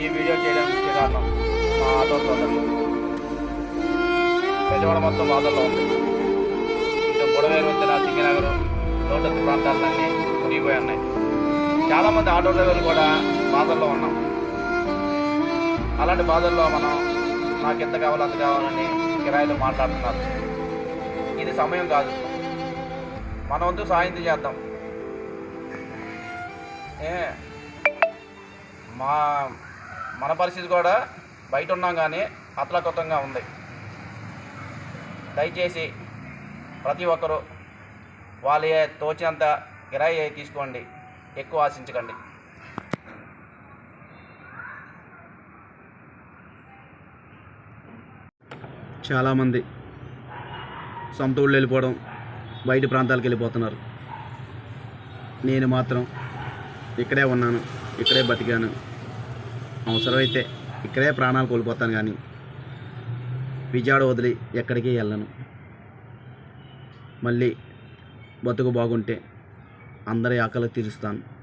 ఈ వీడియో చేయడానికి కారణం మా ఆటో సోదరులు బెజవాడ మొత్తం బాధల్లో ఉంది. ఇటు బుడవేరు వంతెన సింగనగర్ లోటత్తు ప్రాంతాలన్నీ మునిగిపోయి ఉన్నాయి. చాలామంది ఆటో డ్రైవర్లు కూడా బాధల్లో ఉన్నాం. అలాంటి బాధల్లో మనం నాకు ఎంత కావాలో అంత కావాలని కిరాయిలు మాట్లాడుతున్నారు. ఇది సమయం కాదు. మన వంతు సాయం చేద్దాం. ఏ? మా మన పరిస్థితి కూడా బయట ఉన్నాం కానీ అతలకొత్తంగా ఉంది. దయచేసి ప్రతి ఒక్కరూ వాళ్ళ తోచినంత గిరాయి తీసుకోండి. ఎక్కువ ఆశించకండి. చాలామంది సొంత ఊళ్ళు వెళ్ళిపోవడం బయట ప్రాంతాలకు వెళ్ళిపోతున్నారు. నేను మాత్రం ఇక్కడే ఉన్నాను ఇక్కడే బతికాను. అవసరమైతే ఇక్కడే ప్రాణాలు కోల్పోతాను కానీ విజయవాడ వదిలి ఎక్కడికి వెళ్ళను. మళ్ళీ బతుకు బాగుంటే అందరి ఆకలి తీరుస్తాను.